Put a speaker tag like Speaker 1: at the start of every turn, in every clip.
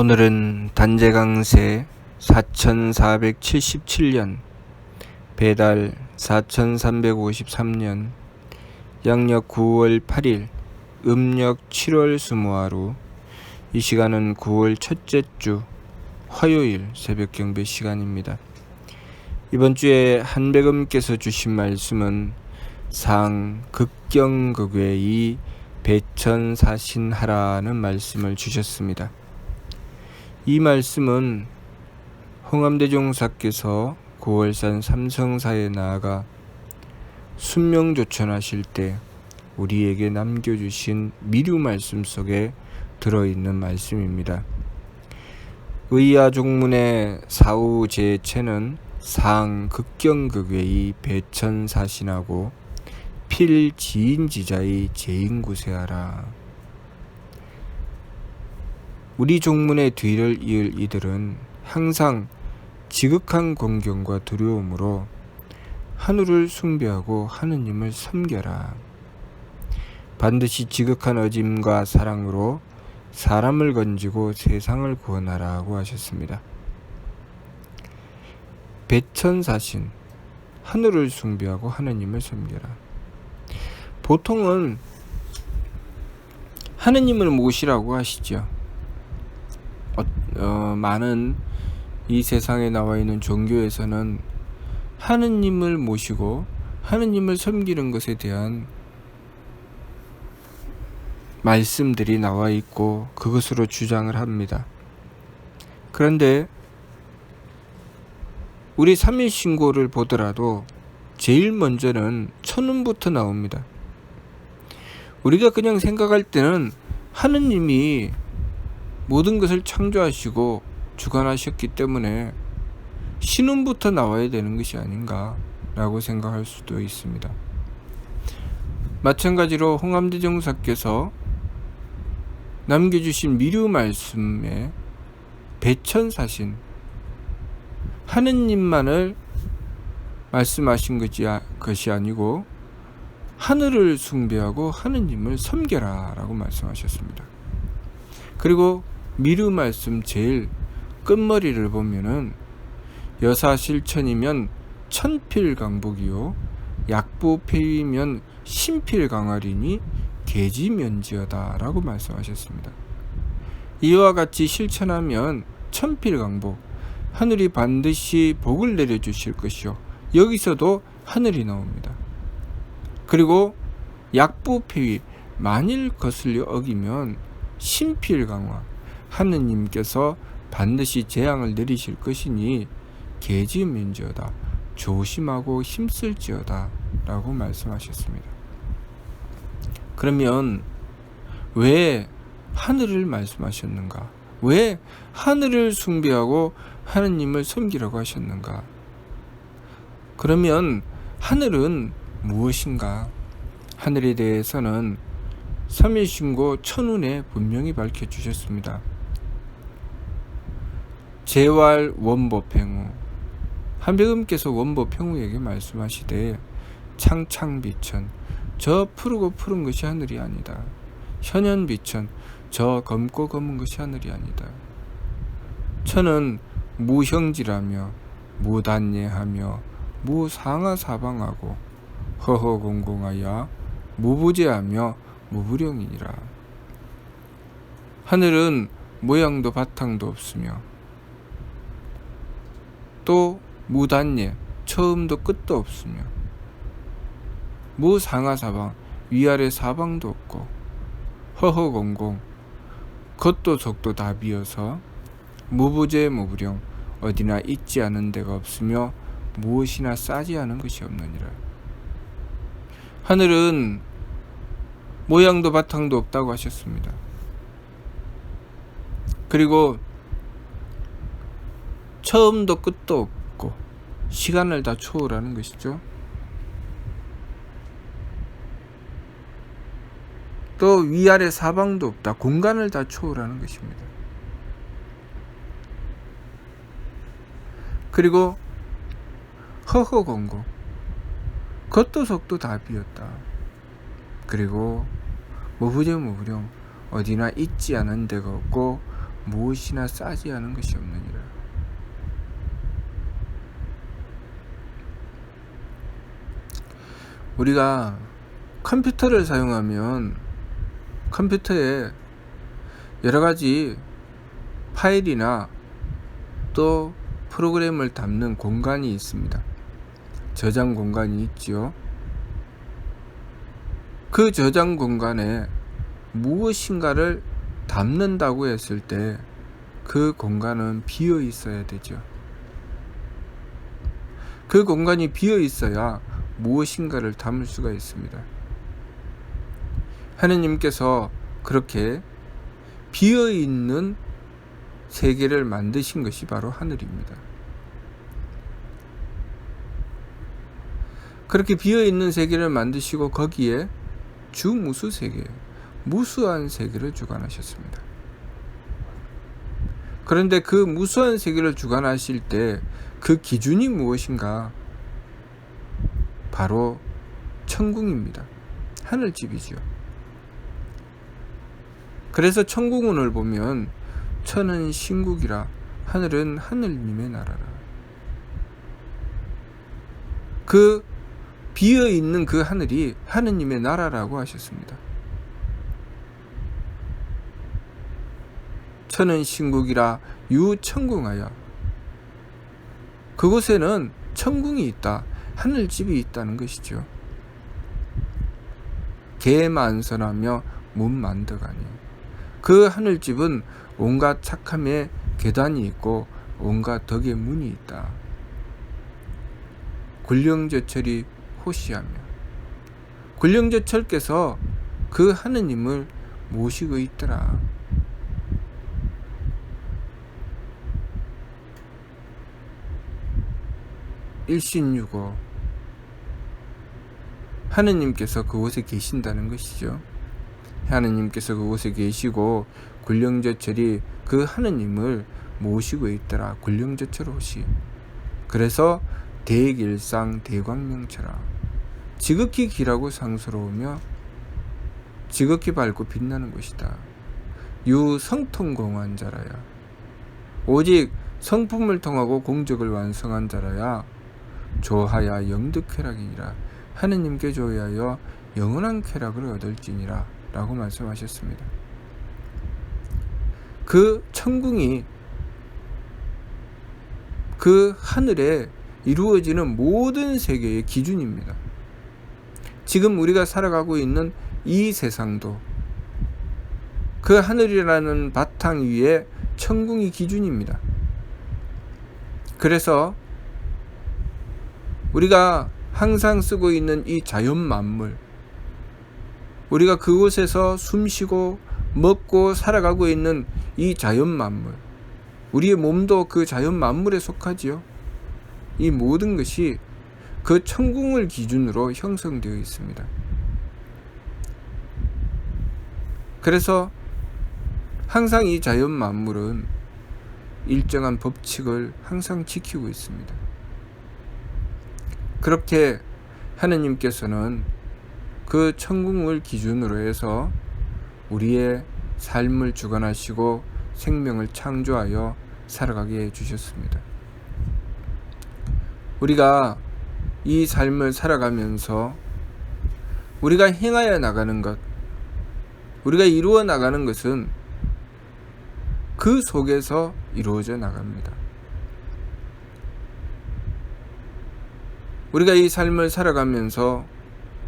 Speaker 1: 오늘은 단재강세 4477년 배달 4353년 양력 9월 8일 음력 7월 수모하루 이 시간은 9월 첫째 주 화요일 새벽 경배 시간입니다. 이번 주에 한백음께서 주신 말씀은 상 극경극외 이 배천사신하라는 말씀을 주셨습니다. 이 말씀은 홍암대종사께서 고월산 삼성사에 나아가 순명조천하실 때 우리에게 남겨주신 미류 말씀 속에 들어있는 말씀입니다. 의야 종문의 사후 제체는 상 극경극외의 배천사신하고 필지인지자의 제인구세하라. 우리 종문의 뒤를 이을 이들은 항상 지극한 공경과 두려움으로 하늘을 숭배하고 하느님을 섬겨라. 반드시 지극한 어짐과 사랑으로 사람을 건지고 세상을 구원하라고 하셨습니다. 배천사신 하늘을 숭배하고 하느님을 섬겨라. 보통은 하느님을 모시라고 하시죠. 어, 어, 많은 이 세상에 나와 있는 종교에서는 하느님을 모시고 하느님을 섬기는 것에 대한 말씀들이 나와 있고 그것으로 주장을 합니다. 그런데 우리 삼일 신고를 보더라도 제일 먼저는 천운부터 나옵니다. 우리가 그냥 생각할 때는 하느님이 모든 것을 창조하시고 주관하셨기 때문에 신운부터 나와야 되는 것이 아닌가라고 생각할 수도 있습니다. 마찬가지로 홍암대 정사께서 남겨주신 미류 말씀에 배천사신 하느님만을 말씀하신 것이 아니고 하늘을 숭배하고 하느님을 섬겨라 라고 말씀하셨습니다. 그리고 미르 말씀 제일 끝머리를 보면은 여사 실천이면 천필강복이요 약부 폐위면 신필강화리니 계지면지여다라고 말씀하셨습니다. 이와 같이 실천하면 천필강복 하늘이 반드시 복을 내려주실 것이요 여기서도 하늘이 나옵니다. 그리고 약부 폐위 만일 거슬려 어기면 신필강화 하느님께서 반드시 재앙을 내리실 것이니 계지민지어다 조심하고 힘쓸지어다 라고 말씀하셨습니다. 그러면 왜 하늘을 말씀하셨는가? 왜 하늘을 숭배하고 하느님을 섬기라고 하셨는가? 그러면 하늘은 무엇인가? 하늘에 대해서는 삼일신고 천운에 분명히 밝혀 주셨습니다. 재활 원보평우 한백음께서 원보평우에게 말씀하시되 창창비천 저 푸르고 푸른 것이 하늘이 아니다. 현현비천 저 검고 검은 것이 하늘이 아니다. 천은 무형지라며 무단예하며 무상하사방하고 허허공공하여 무부재하며 무부령이니라. 하늘은 모양도 바탕도 없으며 또 무단예 처음도 끝도 없으며 무상하 사방 위아래 사방도 없고 허허공공 겉도 속도 다 비어서 무부재 무부령 어디나 있지 않은 데가 없으며 무엇이나 싸지 않은 것이 없느니라. 하늘은 모양도 바탕도 없다고 하셨습니다. 그리고 처음도 끝도 없고 시간을 다 초월하는 것이죠. 또 위아래 사방도 없다. 공간을 다 초월하는 것입니다. 그리고 허허공고 겉도 속도 다 비었다. 그리고 무부정 무부령 어디나 있지 않은 데가 없고 무엇이나 싸지 않은 것이 없느니라. 우리가 컴퓨터를 사용하면 컴퓨터에 여러 가지 파일이나 또 프로그램을 담는 공간이 있습니다. 저장 공간이 있지요. 그 저장 공간에 무엇인가를 담는다고 했을 때 그 공간은 비어 있어야 되죠. 그 공간이 비어 있어야 무엇인가를 담을 수가 있습니다. 하느님께서 그렇게 비어 있는 세계를 만드신 것이 바로 하늘입니다. 그렇게 비어 있는 세계를 만드시고 거기에 주무수 세계, 무수한 세계를 주관하셨습니다. 그런데 그 무수한 세계를 주관하실 때 그 기준이 무엇인가? 바로 천궁입니다. 하늘집이지요. 그래서 천궁운을 보면 천은 신국이라 하늘은 하늘님의 나라라. 그 비어 있는 그 하늘이 하느님의 나라라고 하셨습니다. 천은 신국이라 유천궁하여 그곳에는 천궁이 있다. 하늘집이 있다는 것이죠. 개만선하며 문만덕하니 그 하늘집은 온갖 착함의 계단이 있고 온갖 덕의 문이 있다. 굴령제철이 호시하며 굴령제철께서 그 하느님을 모시고 있더라. 일신유고 하느님께서 그곳에 계신다는 것이죠. 하느님께서 그곳에 계시고 굴령제철이 그 하느님을 모시고 있더라. 굴령제철 옷이. 그래서 대길상 대광명처라. 지극히 길하고 상스러우며 지극히 밝고 빛나는 것이다. 유성통공한 자라야. 오직 성품을 통하고 공적을 완성한 자라야 조하야 영득쾌락이니라. 하느님께 조하여 영원한 쾌락을 얻을지니라. 라고 말씀하셨습니다. 그 천궁이 그 하늘에 이루어지는 모든 세계의 기준입니다. 지금 우리가 살아가고 있는 이 세상도 그 하늘이라는 바탕 위에 천궁이 기준입니다. 그래서 우리가 항상 쓰고 있는 이 자연 만물, 우리가 그곳에서 숨 쉬고 먹고 살아가고 있는 이 자연 만물, 우리의 몸도 그 자연 만물에 속하지요. 이 모든 것이 그 천궁을 기준으로 형성되어 있습니다. 그래서 항상 이 자연 만물은 일정한 법칙을 항상 지키고 있습니다. 그렇게 하느님께서는 그 천궁을 기준으로 해서 우리의 삶을 주관하시고 생명을 창조하여 살아가게 해 주셨습니다. 우리가 이 삶을 살아가면서 우리가 행하여 나가는 것, 우리가 이루어 나가는 것은 그 속에서 이루어져 나갑니다. 우리가 이 삶을 살아가면서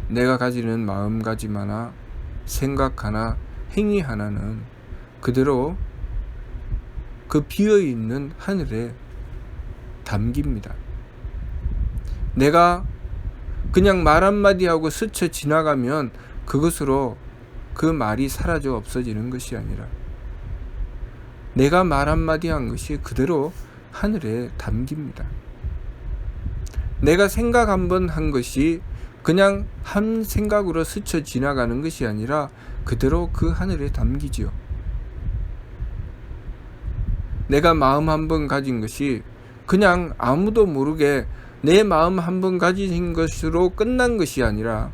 Speaker 1: 내가 가지는 마음가짐 하나, 생각 하나, 행위 하나는 그대로 그 비어 있는 하늘에 담깁니다. 내가 그냥 말 한마디 하고 스쳐 지나가면 그것으로 그 말이 사라져 없어지는 것이 아니라 내가 말 한마디 한 것이 그대로 하늘에 담깁니다. 내가 생각 한 번 한 것이 그냥 한 생각으로 스쳐 지나가는 것이 아니라 그대로 그 하늘에 담기지요. 내가 마음 한 번 가진 것이 그냥 아무도 모르게 내 마음 한 번 가진 것으로 끝난 것이 아니라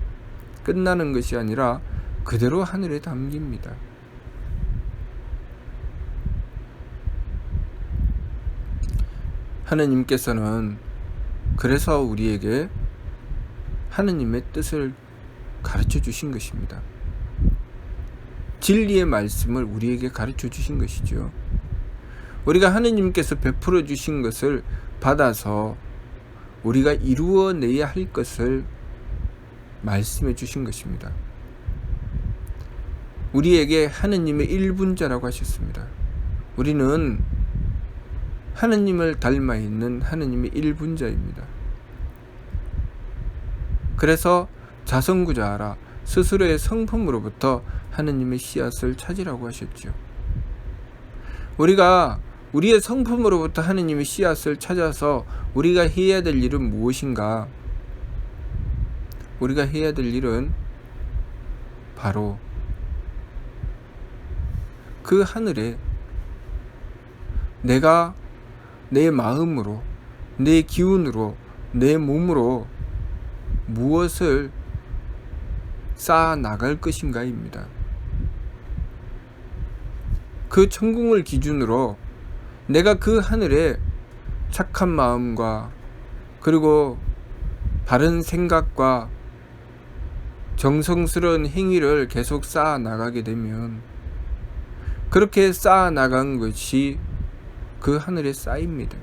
Speaker 1: 끝나는 것이 아니라 그대로 하늘에 담깁니다. 하느님께서는 그래서 우리에게 하느님의 뜻을 가르쳐 주신 것입니다. 진리의 말씀을 우리에게 가르쳐 주신 것이죠. 우리가 하느님께서 베풀어 주신 것을 받아서 우리가 이루어내야 할 것을 말씀해 주신 것입니다. 우리에게 하느님의 일분자라고 하셨습니다. 우리는 하느님을 닮아 있는 하느님의 일분자입니다. 그래서 자성구자하라 스스로의 성품으로부터 하느님의 씨앗을 찾으라고 하셨죠. 우리가 우리의 성품으로부터 하느님의 씨앗을 찾아서 우리가 해야 될 일은 무엇인가? 우리가 해야 될 일은 바로 그 하늘에 내가 내 마음으로, 내 기운으로, 내 몸으로 무엇을 쌓아 나갈 것인가입니다. 그 천궁을 기준으로 내가 그 하늘에 착한 마음과 그리고 바른 생각과 정성스러운 행위를 계속 쌓아 나가게 되면 그렇게 쌓아 나간 것이 그 하늘에 쌓입니다.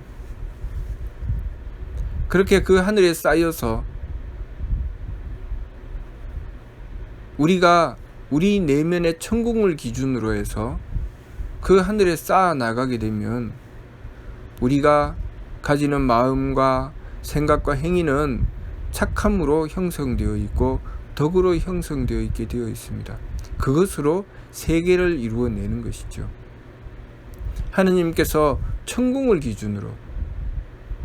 Speaker 1: 그렇게 그 하늘에 쌓여서 우리가 우리 내면의 천국을 기준으로 해서 그 하늘에 쌓아 나가게 되면 우리가 가지는 마음과 생각과 행위는 착함으로 형성되어 있고 덕으로 형성되어 있게 되어 있습니다. 그것으로 세계를 이루어내는 것이죠. 하느님께서 천궁을 기준으로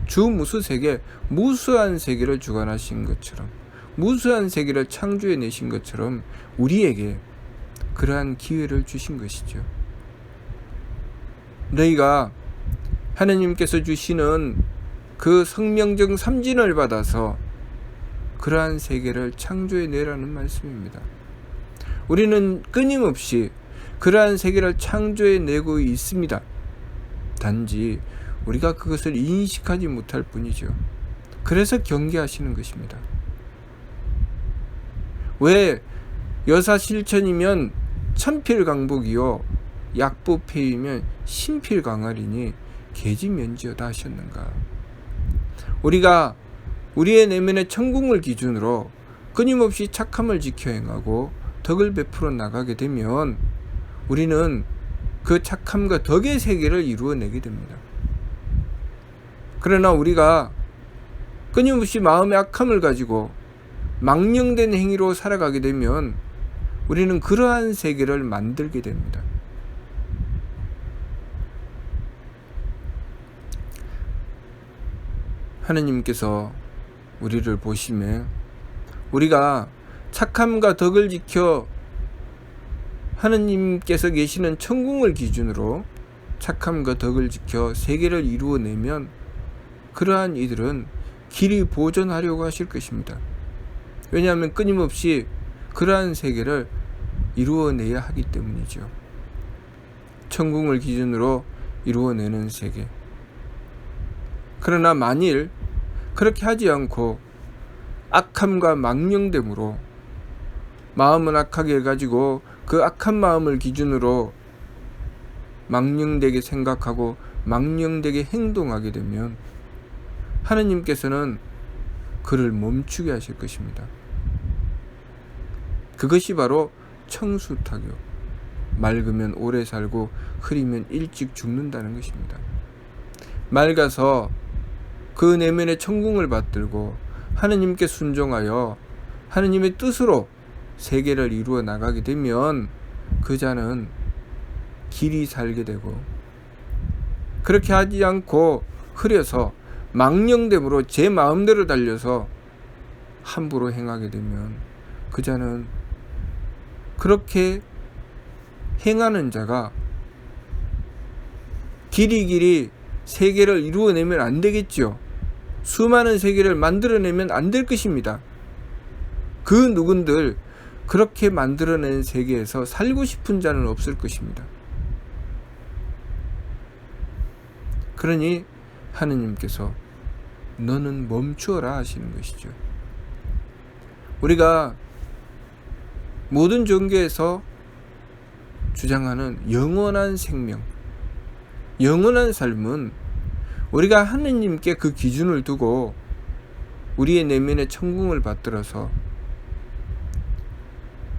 Speaker 1: 주 무수 세계, 무수한 세계를 주관하신 것처럼 무수한 세계를 창조해 내신 것처럼 우리에게 그러한 기회를 주신 것이죠. 너희가 하느님께서 주시는 그 성명적 삼진을 받아서 그러한 세계를 창조해 내라는 말씀입니다. 우리는 끊임없이 그러한 세계를 창조해 내고 있습니다. 단지 우리가 그것을 인식하지 못할 뿐이죠. 그래서 경계하시는 것입니다. 왜 여사 실천이면 천필강복이요 약보폐이면 신필강아리니 계지면지어다 하셨는가? 우리가 우리의 내면의 천궁을 기준으로 끊임없이 착함을 지켜 행하고 덕을 베풀어 나가게 되면 우리는 그 착함과 덕의 세계를 이루어내게 됩니다. 그러나 우리가 끊임없이 마음의 악함을 가지고 망령된 행위로 살아가게 되면 우리는 그러한 세계를 만들게 됩니다. 하느님께서 우리를 보시매 우리가 착함과 덕을 지켜 하느님께서 계시는 천궁을 기준으로 착함과 덕을 지켜 세계를 이루어내면 그러한 이들은 길이 보존하려고 하실 것입니다. 왜냐하면 끊임없이 그러한 세계를 이루어내야 하기 때문이죠. 천궁을 기준으로 이루어내는 세계. 그러나 만일 그렇게 하지 않고 악함과 망령됨으로 마음은 악하게 해가지고 그 악한 마음을 기준으로 망령되게 생각하고 망령되게 행동하게 되면 하느님께서는 그를 멈추게 하실 것입니다. 그것이 바로 청수타교. 맑으면 오래 살고 흐리면 일찍 죽는다는 것입니다. 맑아서 그 내면의 천궁을 받들고 하느님께 순종하여 하느님의 뜻으로 세계를 이루어 나가게 되면 그 자는 길이 살게 되고 그렇게 하지 않고 흐려서 망령됨으로 제 마음대로 달려서 함부로 행하게 되면 그 자는 그렇게 행하는 자가 길이 길이 세계를 이루어내면 안 되겠지요. 수많은 세계를 만들어내면 안 될 것입니다. 그 누군들 그렇게 만들어낸 세계에서 살고 싶은 자는 없을 것입니다. 그러니 하느님께서 너는 멈추어라 하시는 것이죠. 우리가 모든 종교에서 주장하는 영원한 생명, 영원한 삶은 우리가 하느님께 그 기준을 두고 우리의 내면의 천궁을 받들어서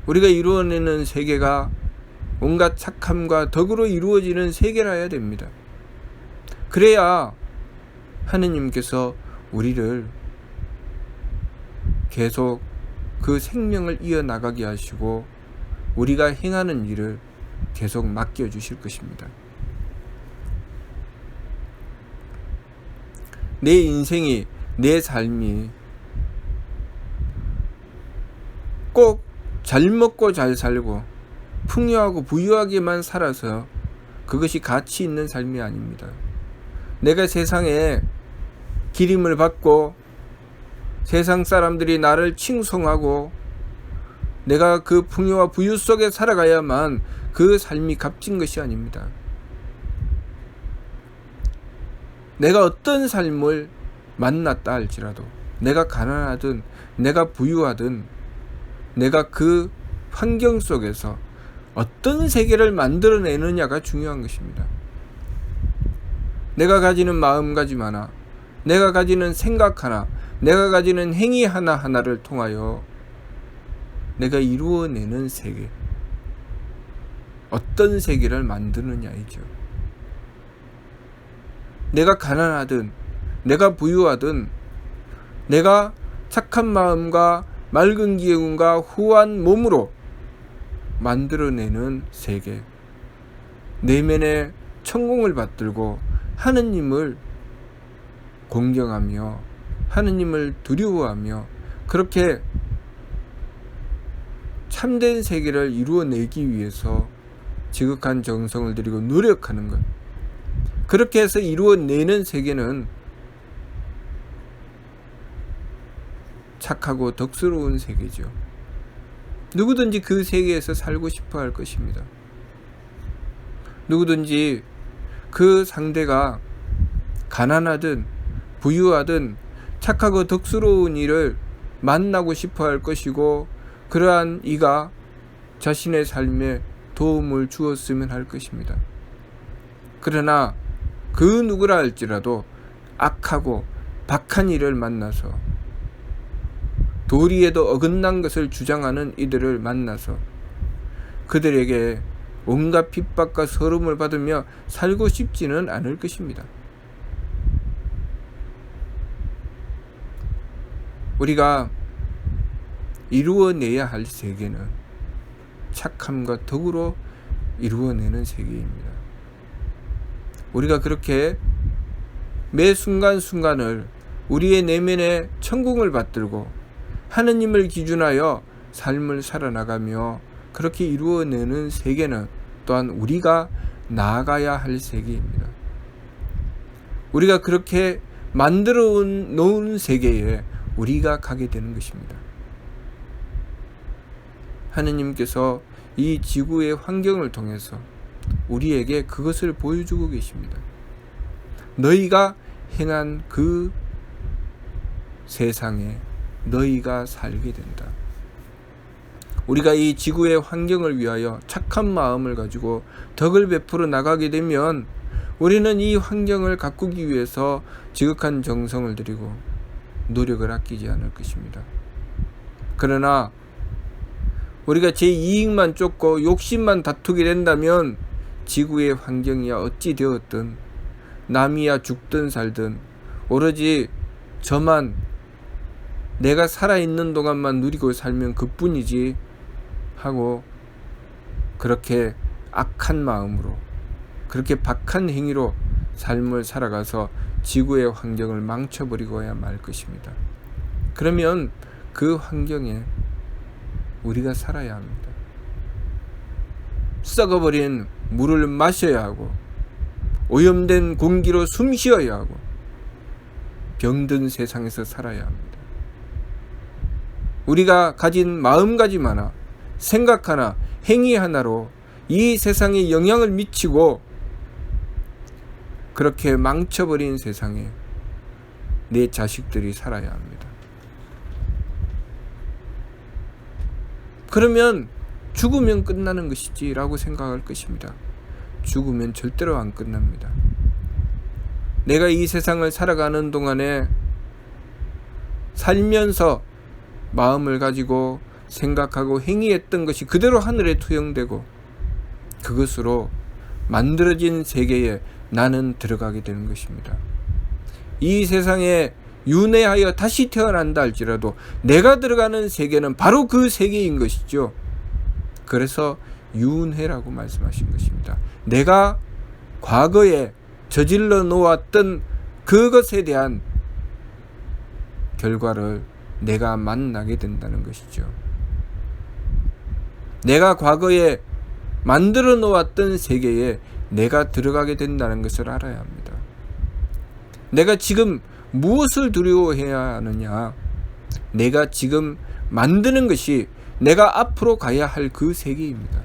Speaker 1: 우리가 이루어내는 세계가 온갖 착함과 덕으로 이루어지는 세계라 해야 됩니다. 그래야 하느님께서 우리를 계속 그 생명을 이어나가게 하시고 우리가 행하는 일을 계속 맡겨주실 것입니다. 내 인생이, 내 삶이 꼭 잘 먹고 잘 살고 풍요하고 부유하게만 살아서 그것이 가치 있는 삶이 아닙니다. 내가 세상에 기림을 받고 세상 사람들이 나를 칭송하고 내가 그 풍요와 부유 속에 살아가야만 그 삶이 값진 것이 아닙니다. 내가 어떤 삶을 만났다 할지라도 내가 가난하든 내가 부유하든 내가 그 환경 속에서 어떤 세계를 만들어내느냐가 중요한 것입니다. 내가 가지는 마음가짐 하나, 내가 가지는 생각 하나, 내가 가지는 행위 하나하나를 통하여 내가 이루어내는 세계, 어떤 세계를 만드느냐이죠. 내가 가난하든, 내가 부유하든, 내가 착한 마음과 맑은 기운과 후한 몸으로 만들어내는 세계. 내면의 천공을 받들고 하느님을 공경하며 하느님을 두려워하며 그렇게 참된 세계를 이루어내기 위해서 지극한 정성을 들이고 노력하는 것. 그렇게 해서 이루어내는 세계는 착하고 덕스러운 세계죠. 누구든지 그 세계에서 살고 싶어 할 것입니다. 누구든지 그 상대가 가난하든 부유하든 착하고 덕스러운 일을 만나고 싶어 할 것이고 그러한 이가 자신의 삶에 도움을 주었으면 할 것입니다. 그러나 그 누구라 할지라도 악하고 박한 일을 만나서 도리에도 어긋난 것을 주장하는 이들을 만나서 그들에게 온갖 핍박과 서름을 받으며 살고 싶지는 않을 것입니다. 우리가 이루어내야 할 세계는 착함과 덕으로 이루어내는 세계입니다. 우리가 그렇게 매 순간순간을 우리의 내면에 천궁을 받들고 하느님을 기준하여 삶을 살아나가며 그렇게 이루어내는 세계는 또한 우리가 나아가야 할 세계입니다. 우리가 그렇게 만들어 놓은 세계에 우리가 가게 되는 것입니다. 하느님께서 이 지구의 환경을 통해서 우리에게 그것을 보여주고 계십니다. 너희가 행한 그 세상에 너희가 살게 된다. 우리가 이 지구의 환경을 위하여 착한 마음을 가지고 덕을 베풀어 나가게 되면 우리는 이 환경을 가꾸기 위해서 지극한 정성을 들이고 노력을 아끼지 않을 것입니다. 그러나 우리가 제 이익만 쫓고 욕심만 다투게 된다면 지구의 환경이야 어찌 되었든 남이야 죽든 살든 오로지 저만 내가 살아있는 동안만 누리고 살면 그뿐이지 하고 그렇게 악한 마음으로 그렇게 박한 행위로 삶을 살아가서 지구의 환경을 망쳐버리고야 말 것입니다. 그러면 그 환경에 우리가 살아야 합니다. 썩어버린 물을 마셔야 하고 오염된 공기로 숨 쉬어야 하고 병든 세상에서 살아야 합니다. 우리가 가진 마음가짐 하나, 생각 하나, 행위 하나로 이 세상에 영향을 미치고 그렇게 망쳐버린 세상에 내 자식들이 살아야 합니다. 그러면 죽으면 끝나는 것이지라고 생각할 것입니다. 죽으면 절대로 안 끝납니다. 내가 이 세상을 살아가는 동안에 살면서 마음을 가지고 생각하고 행위했던 것이 그대로 하늘에 투영되고 그것으로 만들어진 세계에 나는 들어가게 되는 것입니다. 이 세상에 윤회하여 다시 태어난다 할지라도 내가 들어가는 세계는 바로 그 세계인 것이죠. 그래서 윤회라고 말씀하신 것입니다. 내가 과거에 저질러 놓았던 그것에 대한 결과를 내가 만나게 된다는 것이죠. 내가 과거에 만들어 놓았던 세계에 내가 들어가게 된다는 것을 알아야 합니다. 내가 지금 무엇을 두려워해야 하느냐? 내가 지금 만드는 것이 내가 앞으로 가야 할 그 세계입니다.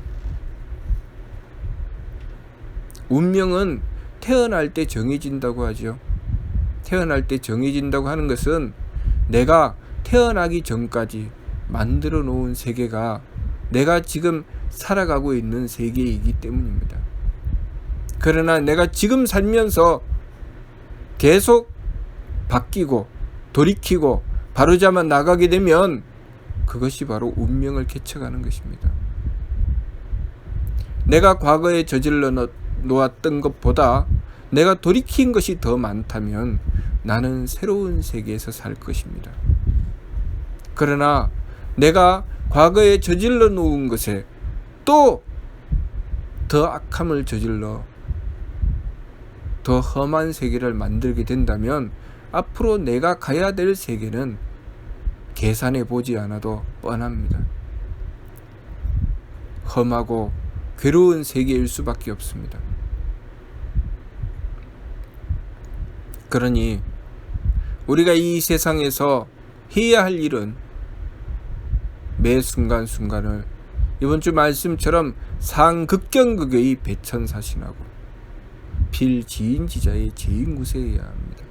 Speaker 1: 운명은 태어날 때 정해진다고 하죠. 태어날 때 정해진다고 하는 것은 내가 태어나기 전까지 만들어 놓은 세계가 내가 지금 살아가고 있는 세계이기 때문입니다. 그러나 내가 지금 살면서 계속 바뀌고 돌이키고 바로잡아 나가게 되면 그것이 바로 운명을 개척하는 것입니다. 내가 과거에 저질러 놓았던 것보다 내가 돌이킨 것이 더 많다면 나는 새로운 세계에서 살 것입니다. 그러나 내가 과거에 저질러 놓은 것에 또 더 악함을 저질러 더 험한 세계를 만들게 된다면 앞으로 내가 가야 될 세계는 계산해 보지 않아도 뻔합니다. 험하고 괴로운 세계일 수밖에 없습니다. 그러니 우리가 이 세상에서 해야 할 일은 매 순간순간을 이번 주 말씀처럼 상극경극의 배천사신하고 필지인지자의 제인구세해야 합니다.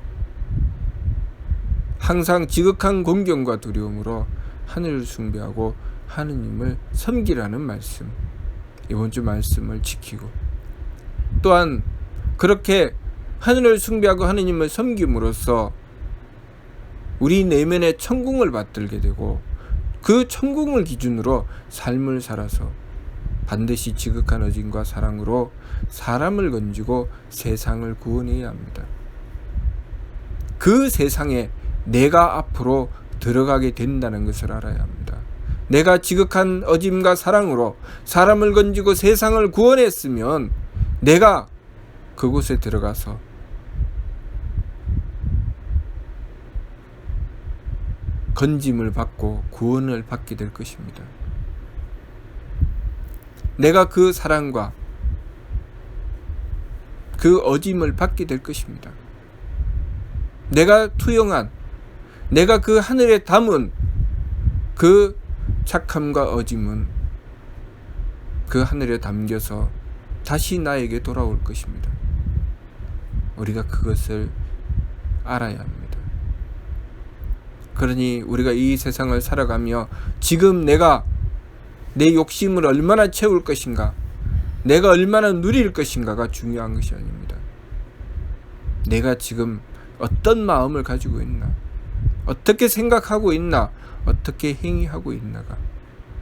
Speaker 1: 항상 지극한 공경과 두려움으로 하늘을 숭배하고 하느님을 섬기라는 말씀 이번 주 말씀을 지키고 또한 그렇게 하늘을 숭배하고 하느님을 섬김으로써 우리 내면의 천궁을 받들게 되고 그 천궁을 기준으로 삶을 살아서 반드시 지극한 어진과 사랑으로 사람을 건지고 세상을 구원해야 합니다. 그 세상에 내가 앞으로 들어가게 된다는 것을 알아야 합니다. 내가 지극한 어짐과 사랑으로 사람을 건지고 세상을 구원했으면 내가 그곳에 들어가서 건짐을 받고 구원을 받게 될 것입니다. 내가 그 사랑과 그 어짐을 받게 될 것입니다. 내가 투영한, 내가 그 하늘에 담은 그 착함과 어짐은 그 하늘에 담겨서 다시 나에게 돌아올 것입니다. 우리가 그것을 알아야 합니다. 그러니 우리가 이 세상을 살아가며 지금 내가 내 욕심을 얼마나 채울 것인가, 내가 얼마나 누릴 것인가가 중요한 것이 아닙니다. 내가 지금 어떤 마음을 가지고 있나, 어떻게 생각하고 있나, 어떻게 행위하고 있나가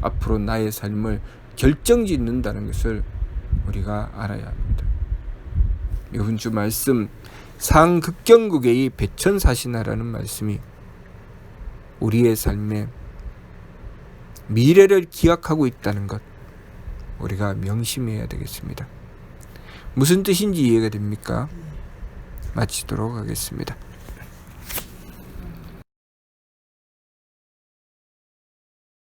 Speaker 1: 앞으로 나의 삶을 결정 짓는다는 것을 우리가 알아야 합니다. 이번 주 말씀 상극경국의 배천사신하라는 말씀이 우리의 삶에 미래를 기약하고 있다는 것 우리가 명심해야 되겠습니다. 무슨 뜻인지 이해가 됩니까? 마치도록 하겠습니다.